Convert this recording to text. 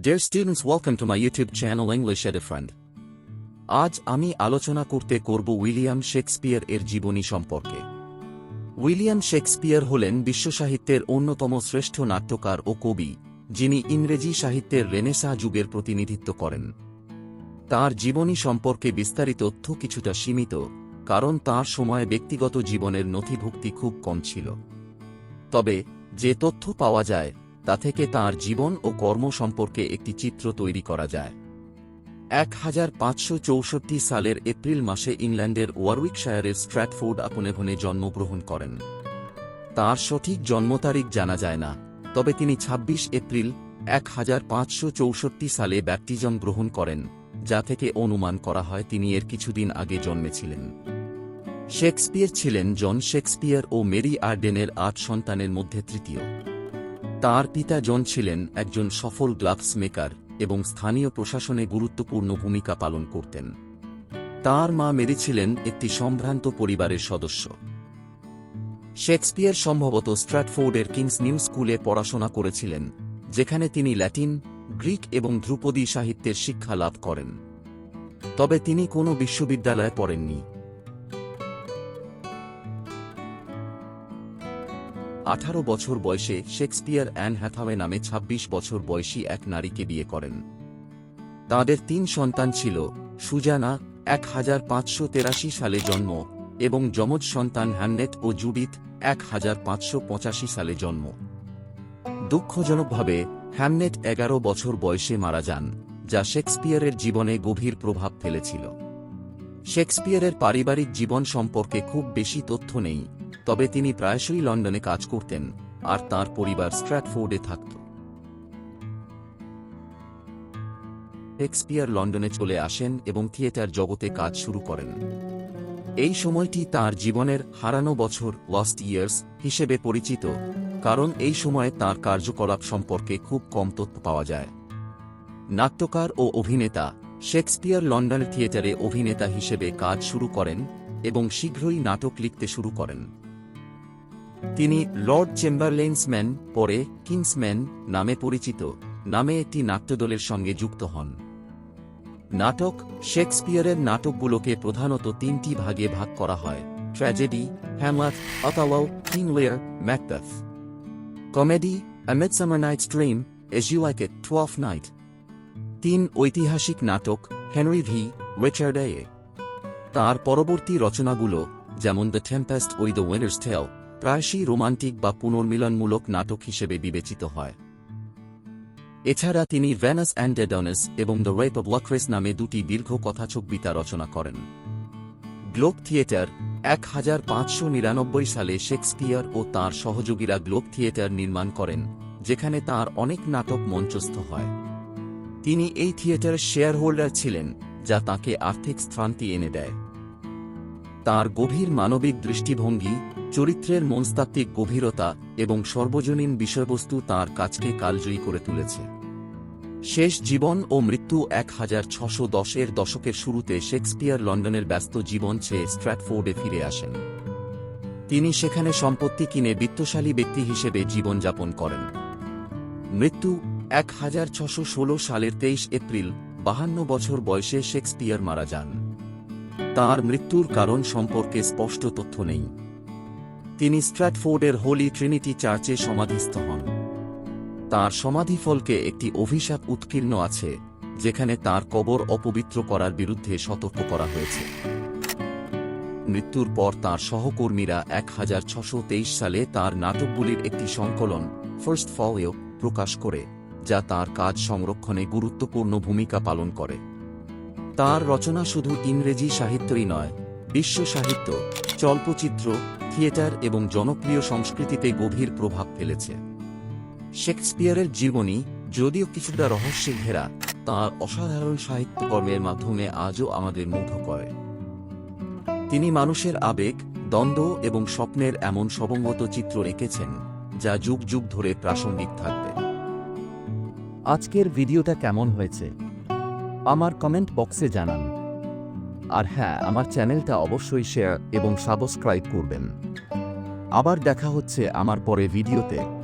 Dear students, welcome to my YouTube channel English at a Friend. আজ আমি আলোচনা করতে করব উইলিয়াম শেক্সপিয়ার এর জীবনী সম্পর্কে। উইলিয়াম শেক্সপিয়ার হলেন বিশ্বসাহিত্যের অন্যতম শ্রেষ্ঠ নাট্যকার ও কবি যিনি ইংরেজি সাহিত্যের রেনেসা যুগের প্রতিনিধিত্ব করেন। তার জীবনী সম্পর্কে বিস্তারিত তথ্য কিছুটা সীমিত কারণ তার সময়ে ব্যক্তিগত জীবনের নথিভুক্তি খুব কম ছিল। তবে যে তথ্য পাওয়া যায় তা থেকে তার জীবন ও কর্ম সম্পর্কে একটি চিত্র তৈরি করা যায়। এক হাজার পাঁচশো চৌষট্টি সালের এপ্রিল মাসে ইংল্যান্ডের ওয়ারউইকশায়ারের স্ট্র্যাটফোর্ড আপনেভনে জন্মগ্রহণ করেন। তার সঠিক জন্ম তারিখ জানা যায় না, তবে তিনি ২৬ এপ্রিল এক হাজার পাঁচশো চৌষট্টি সালে ব্যাপটিজম গ্রহণ করেন, যা থেকে অনুমান করা হয় তিনি এর কিছুদিন আগে জন্মেছিলেন। শেক্সপিয়ার ছিলেন জন শেক্সপিয়ার ও মেরি আর্ডেনের আট সন্তানের মধ্যে তৃতীয়। তার পিতা জন ছিলেন একজন সফল গ্লাভস মেকার এবং স্থানীয় প্রশাসনে গুরুত্বপূর্ণ ভূমিকা পালন করতেন। তার মা মেরি ছিলেন একটি সম্ভ্রান্ত পরিবারের সদস্য। শেক্সপিয়ার সম্ভবত স্ট্র্যাটফোর্ডের কিংস নিউ স্কুলে পড়াশোনা করেছিলেন, যেখানে তিনি ল্যাটিন, গ্রিক এবং ধ্রুপদী সাহিত্যের শিক্ষা লাভ করেন। তবে তিনি কোনো বিশ্ববিদ্যালয়ে পড়েননি। আঠারো বছর বয়সে শেক্সপিয়ার অ্যান হ্যাথাওয়ে নামে ২৬ বছর বয়সী এক নারীকে বিয়ে করেন। তাঁদের তিন সন্তান ছিল, সুজানা, এক হাজার পাঁচশো তেরাশি সালে জন্ম, এবং যমজ সন্তান হ্যামনেট ও জুডিথ, এক হাজার পাঁচশো পঁচাশি সালে জন্ম। দুঃখজনকভাবে হ্যামনেট এগারো বছর বয়সে মারা যান, যা শেক্সপিয়ারের জীবনে গভীর প্রভাব ফেলেছিল। শেক্সপিয়ারের পারিবারিক জীবন সম্পর্কে খুব বেশি তথ্য নেই তবে তিনি প্রায়শই লন্ডনে কাজ করতেন, আর তার পরিবার স্ট্র্যাটফোর্ডে থাকত। শেক্সপিয়ার লন্ডনে চলে আসেন এবং থিয়েটার জগতে কাজ শুরু করেন। এই সময়টি তার জীবনের হারানো বছর লস্ট ইয়ার্স হিসেবে পরিচিত, কারণ এই সময়ে তার কার্যকলাপ সম্পর্কে খুব কম তথ্য পাওয়া যায়। নাট্যকার ও অভিনেতা, শেক্সপিয়ার লন্ডন থিয়েটারে অভিনেতা হিসেবে কাজ শুরু করেন এবং শীঘ্রই নাটক লিখতে শুরু করেন। তিনি লর্ড চেম্বারলেন্সম্যান পরে কিংসম্যান নামে পরিচিত নামে একটি নাট্যদলের সঙ্গে যুক্ত হন। নাটক শেক্সপিয়ারের নাটকগুলোকে প্রধানত তিনটি ভাগে ভাগ করা হয় tragedy Hamlet Othello King Lear Macbeth. Comedy Dream, As You Like It, Twelfth Night তিন ঐতিহাসিক নাটক হেনরি ভি রিচার্ড এ। তার পরবর্তী রচনাগুলো যেমন দ্য টেম্পেস্ট ওই দ্য উইনার্স টেল প্রায়শই রোমান্টিক বা পুনর্মিলনমূলক নাটক হিসেবে বিবেচিত হয়। এছাড়া তিনি ভ্যানাস অ্যান্ড ডেডনস এবং দ্য রেপ অব লক্রেস নামে দুটি দীর্ঘ কথাচকবিতা রচনা করেন। গ্লোব থিয়েটার, এক পাঁচশো নিরানব্বই সালে শেক্সপিয়ার ও তার সহযোগীরা গ্লোব থিয়েটার নির্মাণ করেন, যেখানে তার অনেক নাটক মঞ্চস্থ হয়। তিনি এই থিয়েটারের শেয়ার হোল্ডার ছিলেন, যা তাকে আর্থিক স্থান্তি এনে দেয়। তার গভীর মানবিক দৃষ্টিভঙ্গি চরিত্রের মনস্তাত্ত্বিক গভীরতা এবং সর্বজনীন বিষয়বস্তু তার কাজকে কালজয়ী করে তুলেছে। শেষ জীবন ও মৃত্যু এক হাজার ছশো দশের দশকের শুরুতে শেক্সপিয়ার লন্ডনের ব্যস্ত জীবন চেয়ে স্ট্র্যাটফোর্ডে ফিরে আসেন। তিনি সেখানে সম্পত্তি কিনে বিত্তশালী ব্যক্তি হিসেবে জীবনযাপন করেন। মৃত্যু এক হাজার ছশো ষোলো সালের তেইশ এপ্রিল, বাহান্ন বছর বয়সে শেক্সপিয়ার মারা যান। তার মৃত্যুর কারণ সম্পর্কে স্পষ্ট তথ্য নেই। তিনি স্ট্র্যাটফোর্ডের হোলি ট্রিনিটি চার্চে সমাধিস্থ হন। তার সমাধিফলকে একটি অভিশাপ উৎকীর্ণ আছে, যেখানে তার কবর অপবিত্র করার বিরুদ্ধে সতর্ক করা হয়েছে। মৃত্যুর পর তার সহকর্মীরা এক হাজার ছশো তেইশ সালে তার নাটকগুলির একটি সংকলন ফার্স্ট ফলেও প্রকাশ করে, যা তার কাজ সংরক্ষণে গুরুত্বপূর্ণ ভূমিকা পালন করে। তার রচনা শুধু ইংরেজি সাহিত্যই নয় বিশ্ব সাহিত্য, চলচ্চিত্র, থিয়েটার এবং জনপ্রিয় সংস্কৃতিতে গভীর প্রভাব ফেলেছে। শেক্সপিয়ারের জীবনী, যদিও কিছুটা রহস্যে ঘেরা, তাঁর অসাধারণ সাহিত্যকর্মের মাধ্যমে আজও আমাদের মুগ্ধ করে। তিনি মানুষের আবেগ, দ্বন্দ্ব এবং স্বপ্নের এমন সবঙ্গত চিত্র এঁকেছেন, যা যুগ যুগ ধরে প্রাসঙ্গিক থাকবে। আজকের ভিডিওটা কেমন হয়েছে? আমার কমেন্ট বক্সে জানান। আর হ্যাঁ আমার চ্যানেলটা অবশ্যই শেয়ার এবং সাবস্ক্রাইব করবেন। আবার দেখা হচ্ছে আমার পরে ভিডিওতে।